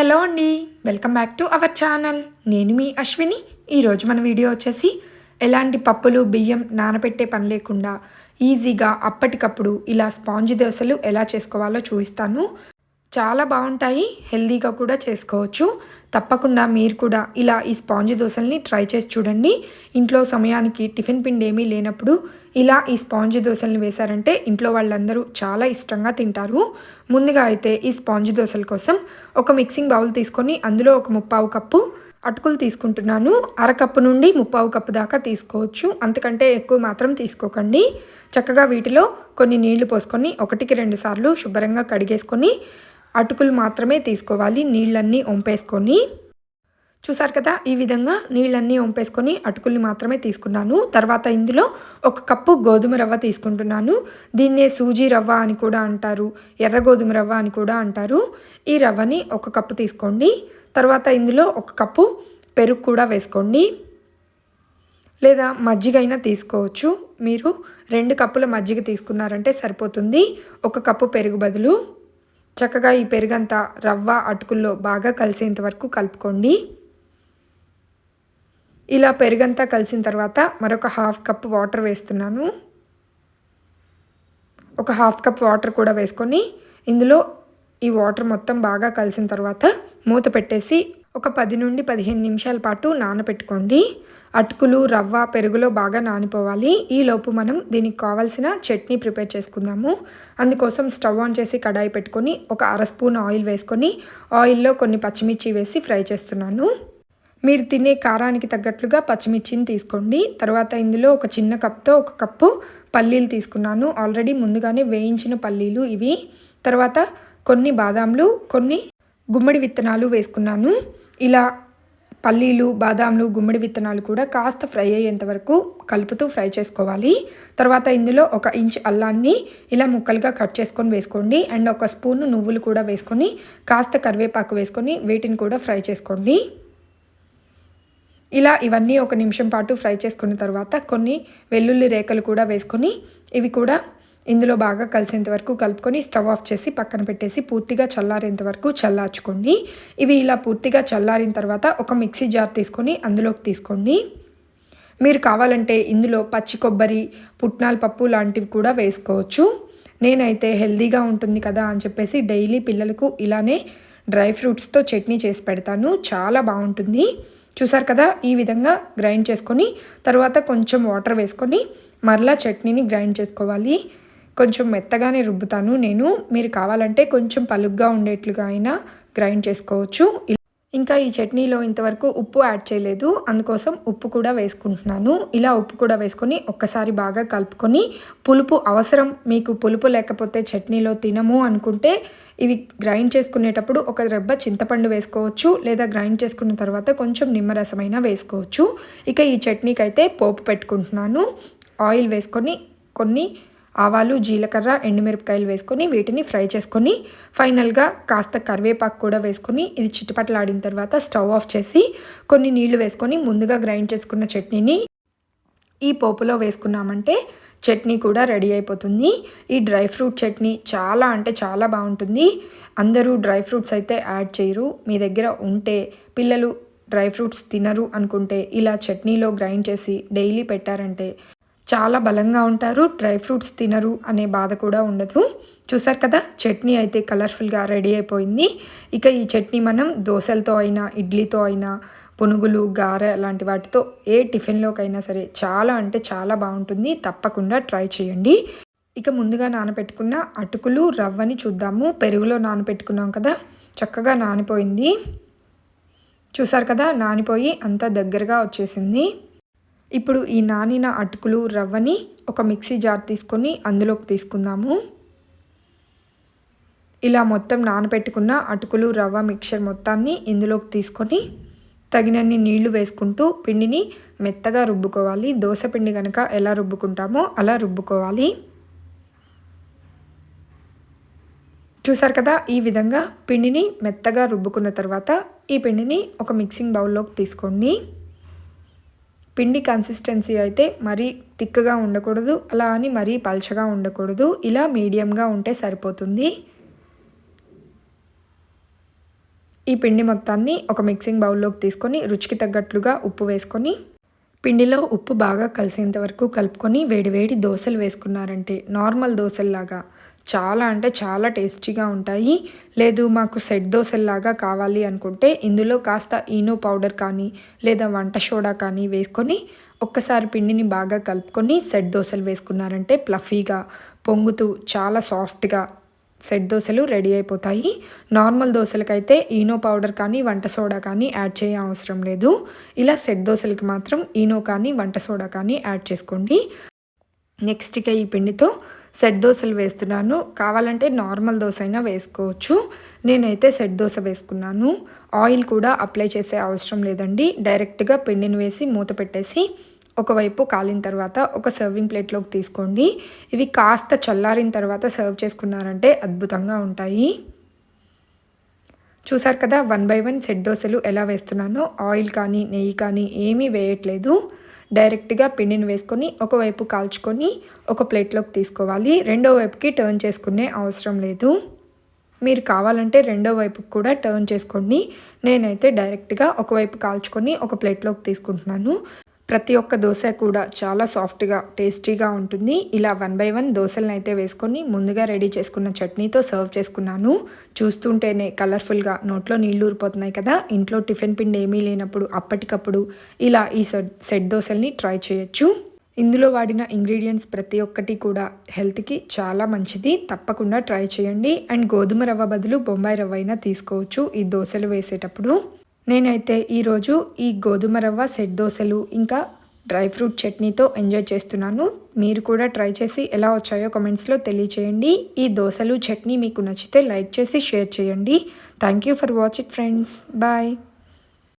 Hello అండి welcome back to our channel. నేను మీ అశ్విని. ఈరోజు మన వీడియో వచ్చేసి ఎలాంటి పప్పులు బియ్యం నానబెట్టే పని లేకుండా ఈజీగా అప్పటికప్పుడు ఇలా స్పాంజ్ దోశలు ఎలా చేసుకోవాలో చూపిస్తాను. చాలా బాగుంటాయి హెల్తీగా కూడా చేసుకోవచ్చు. తప్పకుండా మీరు కూడా ఇలా ఈ స్పాంజ్ దోశల్ని ట్రై చేసి చూడండి. ఇంట్లో సమయానికి టిఫిన్ పిండి ఏమీ లేనప్పుడు ఇలా ఈ స్పాంజ్ దోశల్ని వేశారంటే ఇంట్లో వాళ్ళందరూ చాలా ఇష్టంగా తింటారు. ముందుగా అయితే ఈ స్పాంజ్ దోశల కోసం ఒక మిక్సింగ్ బౌల్ తీసుకొని అందులో ఒక ముప్పావు కప్పు అటుకులు తీసుకుంటున్నాను. అరకప్పు నుండి ముప్పావు కప్పు దాకా తీసుకోవచ్చు. అంతకంటే ఎక్కువ మాత్రం తీసుకోకండి. చక్కగా వీటిలో కొన్ని నీళ్ళు పోసుకొని ఒకటికి రెండు సార్లు శుభ్రంగా కడిగేసుకొని అటుకులు మాత్రమే తీసుకోవాలి. నీళ్ళన్నీ వంపేసుకొని చూసారు కదా ఈ విధంగా నీళ్ళన్నీ వంపేసుకొని అటుకుల్ని మాత్రమే తీసుకున్నాను. తర్వాత ఇందులో ఒక కప్పు గోధుమ రవ్వ తీసుకుంటున్నాను. దీన్నే సూజీ రవ్వ అని కూడా అంటారు. ఎర్ర గోధుమ రవ్వ అని కూడా అంటారు. ఈ రవ్వని ఒక కప్పు తీసుకోండి. తర్వాత ఇందులో ఒక కప్పు పెరుగు కూడా వేసుకోండి. లేదా మజ్జిగ అయినా తీసుకోవచ్చు. మీరు రెండు కప్పుల మజ్జిగ తీసుకున్నారంటే సరిపోతుంది. ఒక కప్పు పెరుగు బదులు. చక్కగా ఈ పెరుగంతా రవ్వ అటుకుల్లో బాగా కలిసేంత వరకు కలుపుకోండి. ఇలా పెరుగంతా కలిసిన తర్వాత మరొక హాఫ్ కప్ వాటర్ వేస్తున్నాను. ఒక హాఫ్ కప్ వాటర్ కూడా వేసుకొని ఇందులో ఈ వాటర్ మొత్తం బాగా కలిసిన తర్వాత మూత పెట్టేసి ఒక పది నుండి పదిహేను నిమిషాల పాటు నానబెట్టుకోండి అటుకులు రవ్వ పెరుగులో బాగా నానిపోవాలి. ఈలోపు మనం దీనికి కావాల్సిన చట్నీ ప్రిపేర్ చేసుకుందాము. అందుకోసం స్టవ్ ఆన్ చేసి కడాయి పెట్టుకొని ఒక అర స్పూన్ ఆయిల్ వేసుకొని ఆయిల్లో కొన్ని పచ్చిమిర్చి వేసి ఫ్రై చేస్తున్నాను. మీరు తినే కారానికి తగ్గట్లుగా పచ్చిమిర్చిని తీసుకోండి. తర్వాత ఇందులో ఒక చిన్న కప్తో ఒక కప్పు పల్లీలు తీసుకున్నాను. ఆల్రెడీ ముందుగానే వేయించిన పల్లీలు ఇవి. తర్వాత కొన్ని బాదాంలు కొన్ని గుమ్మడి విత్తనాలు వేసుకున్నాను. ఇలా పల్లీలు బాదాంలు గుమ్మడి విత్తనాలు కూడా కాస్త ఫ్రై అయ్యేంత వరకు కలుపుతూ ఫ్రై చేసుకోవాలి. తర్వాత ఇందులో ఒక ఇంచ్ అల్లాన్ని ఇలా ముక్కలుగా కట్ చేసుకొని వేసుకోండి. అండ్ ఒక స్పూన్ నువ్వులు కూడా వేసుకొని కాస్త కరివేపాకు వేసుకొని వీటిని కూడా ఫ్రై చేసుకోండి. ఇలా ఇవన్నీ ఒక నిమిషం పాటు ఫ్రై చేసుకున్న తర్వాత కొన్ని వెల్లుల్లి రేఖలు కూడా వేసుకొని ఇవి కూడా ఇందులో బాగా కలిసేంత వరకు కలుపుకొని స్టవ్ ఆఫ్ చేసి పక్కన పెట్టేసి పూర్తిగా చల్లారేంత వరకు చల్లార్చుకోండి. ఇవి ఇలా పూర్తిగా చల్లారిన తర్వాత ఒక మిక్సీ జార్ తీసుకొని అందులోకి తీసుకోండి. మీరు కావాలంటే ఇందులో పచ్చి కొబ్బరి పుట్నాల పప్పు లాంటివి కూడా వేసుకోవచ్చు. నేనైతే హెల్దీగా ఉంటుంది కదా అని చెప్పేసి డైలీ పిల్లలకు ఇలానే డ్రై ఫ్రూట్స్తో చట్నీ చేసి పెడతాను. చాలా బాగుంటుంది. చూసారు కదా ఈ విధంగా గ్రైండ్ చేసుకొని తర్వాత కొంచెం వాటర్ వేసుకొని మరలా చట్నీని గ్రైండ్ చేసుకోవాలి. కొంచెం మెత్తగానే రుబ్బుతాను. నేను మీరు కావాలంటే కొంచెం పలుగ్గా ఉండేట్లుగా అయినా గ్రైండ్ చేసుకోవచ్చు. ఇంకా ఈ చట్నీలో ఇంతవరకు ఉప్పు యాడ్ చేయలేదు. అందుకోసం ఉప్పు కూడా వేసుకుంటున్నాను. ఇలా ఉప్పు కూడా వేసుకొని ఒక్కసారి బాగా కలుపుకొని పులుపు అవసరం. మీకు పులుపు లేకపోతే చట్నీలో తినము అనుకుంటే ఇవి గ్రైండ్ చేసుకునేటప్పుడు ఒక రెబ్బ చింతపండు వేసుకోవచ్చు. లేదా గ్రైండ్ చేసుకున్న తర్వాత కొంచెం నిమ్మరసమైన వేసుకోవచ్చు. ఇక ఈ చట్నీకి అయితే పోపు పెట్టుకుంటున్నాను. ఆయిల్ వేసుకొని కొన్ని ఆవాలు జీలకర్ర ఎండుమిరపకాయలు వేసుకొని వీటిని ఫ్రై చేసుకొని ఫైనల్గా కాస్త కరివేపాకు కూడా వేసుకొని ఇది చిట్టుపట్లాడిన తర్వాత స్టవ్ ఆఫ్ చేసి కొన్ని నీళ్ళు వేసుకొని ముందుగా గ్రైండ్ చేసుకున్న చట్నీని ఈ పోపులో వేసుకున్నామంటే చట్నీ కూడా రెడీ అయిపోతుంది. ఈ డ్రై ఫ్రూట్ చట్నీ చాలా అంటే చాలా బాగుంటుంది. అందరూ డ్రై ఫ్రూట్స్ అయితే యాడ్ చేయరు. మీ దగ్గర ఉంటే పిల్లలు డ్రై ఫ్రూట్స్ తినరు అనుకుంటే ఇలా చట్నీలో గ్రైండ్ చేసి డైలీ పెట్టారంటే చాలా బలంగా ఉంటారు. డ్రై ఫ్రూట్స్ తినరు అనే బాధ కూడా ఉండదు. చూసారు కదా చట్నీ అయితే కలర్ఫుల్గా రెడీ అయిపోయింది. ఇక ఈ చట్నీ మనం దోశలతో అయినా ఇడ్లీతో అయినా పునుగులు గారె లాంటి వాటితో ఏ టిఫిన్లోకైనా సరే చాలా అంటే చాలా బాగుంటుంది. తప్పకుండా ట్రై చేయండి. ఇక ముందుగా నానబెట్టుకున్న అటుకులు రవ్వని చూద్దాము. పెరుగులో నానబెట్టుకున్నాం కదా చక్కగా నానిపోయింది. చూసారు కదా నానిపోయి అంతా దగ్గరగా వచ్చేసింది. ఇప్పుడు ఈ నానిన అటుకులు రవ్వని ఒక మిక్సీ జార్ తీసుకొని అందులోకి తీసుకుందాము. ఇలా మొత్తం నానబెట్టుకున్న అటుకులు రవ్వ మిక్చర్ మొత్తాన్ని ఇందులోకి తీసుకొని తగినన్ని నీళ్ళు వేసుకుంటూ పిండిని మెత్తగా రుబ్బుకోవాలి. దోశ పిండి కనుక ఎలా రుబ్బుకుంటామో అలా రుబ్బుకోవాలి. చూసారు కదా ఈ విధంగా పిండిని మెత్తగా రుబ్బుకున్న తర్వాత ఈ పిండిని ఒక మిక్సింగ్ బౌల్లోకి తీసుకోండి. పిండి కన్సిస్టెన్సీ అయితే మరీ తిక్కగా ఉండకూడదు అలా అని మరీ పల్చగా ఉండకూడదు. ఇలా మీడియంగా ఉంటే సరిపోతుంది. ఈ పిండి మొత్తాన్ని ఒక మిక్సింగ్ బౌల్లోకి తీసుకొని రుచికి తగ్గట్లుగా ఉప్పు వేసుకొని పిండిలో ఉప్పు బాగా కలిసేంత వరకు కలుపుకొని వేడివేడి దోశలు వేసుకున్నారంటే నార్మల్ దోశల్లాగా చాలా అంటే చాలా టేస్టీగా ఉంటాయి. లేదు మాకు సెట్ దోశల్లాగా కావాలి అనుకుంటే ఇందులో కాస్త ఈనో పౌడర్ కానీ లేదా వంట సోడా కానీ వేసుకొని ఒక్కసారి పిండిని బాగా కలుపుకొని సెట్ దోశలు వేసుకున్నారంటే ప్లఫీగా పొంగుతూ చాలా సాఫ్ట్గా సెట్ దోశలు రెడీ అయిపోతాయి. నార్మల్ దోశలకైతే ఈనో పౌడర్ కానీ వంట సోడా కానీ యాడ్ చేయ అవసరం లేదు. ఇలా సెట్ దోశలకి మాత్రం ఈనో కానీ వంట సోడా కానీ యాడ్ చేసుకోండి. నెక్స్ట్ ఇక ఈ పిండితో సెట్ దోశలు వేస్తున్నాను. కావాలంటే నార్మల్ దోశ అయినా వేసుకోవచ్చు. నేనైతే సెట్ దోశ వేసుకున్నాను. ఆయిల్ కూడా అప్లై చేసే అవసరం లేదండి. డైరెక్ట్గా పిండిని వేసి మూత పెట్టేసి ఒకవైపు కాలిన తర్వాత ఒక సర్వింగ్ ప్లేట్లోకి తీసుకోండి. ఇవి కాస్త చల్లారిన తర్వాత సర్వ్ చేసుకున్నారంటే అద్భుతంగా ఉంటాయి. చూసారు కదా వన్ బై వన్ సెట్ దోశలు ఎలా వేస్తున్నానో. ఆయిల్ కానీ నెయ్యి కానీ ఏమీ వేయట్లేదు. డైరెక్ట్గా పిండిని వేసుకొని ఒకవైపు కాల్చుకొని ఒక ప్లేట్లోకి తీసుకోవాలి. రెండో వైపుకి టర్న్ చేసుకునే అవసరం లేదు. మీరు కావాలంటే రెండో వైపుకి కూడా టర్న్ చేసుకోండి. నేనైతే డైరెక్ట్గా ఒకవైపు కాల్చుకొని ఒక ప్లేట్లోకి తీసుకుంటున్నాను. ప్రతి ఒక్క దోశ కూడా చాలా సాఫ్ట్గా టేస్టీగా ఉంటుంది. ఇలా వన్ బై వన్ దోశలను అయితే వేసుకొని ముందుగా రెడీ చేసుకున్న చట్నీతో సర్వ్ చేసుకున్నాను. చూస్తుంటేనే కలర్ఫుల్గా నోట్లో నీళ్ళు ఊరిపోతున్నాయి కదా. ఇంట్లో టిఫిన్ పిండి ఏమీ లేనప్పుడు అప్పటికప్పుడు ఇలా ఈ సెట్ సెట్ దోశల్ని ట్రై చేయొచ్చు. ఇందులో వాడిన ఇంగ్రీడియంట్స్ ప్రతి ఒక్కటి కూడా హెల్త్కి చాలా మంచిది. తప్పకుండా ట్రై చేయండి. అండ్ గోధుమ రవ్వ బదులు బొంబాయి రవ్వ అయినా తీసుకోవచ్చు ఈ దోశలు వేసేటప్పుడు. నేనైతే ఈరోజు ఈ గోధుమ రవ్వ సెట్ దోశలు ఇంకా డ్రై ఫ్రూట్ చట్నీతో ఎంజాయ్ చేస్తున్నాను. మీరు కూడా ట్రై చేసి ఎలా వచ్చాయో కమెంట్స్లో తెలియచేయండి. ఈ దోశలు చట్నీ మీకు నచ్చితే లైక్ చేసి షేర్ చేయండి. Thank you for watch it friends. Bye.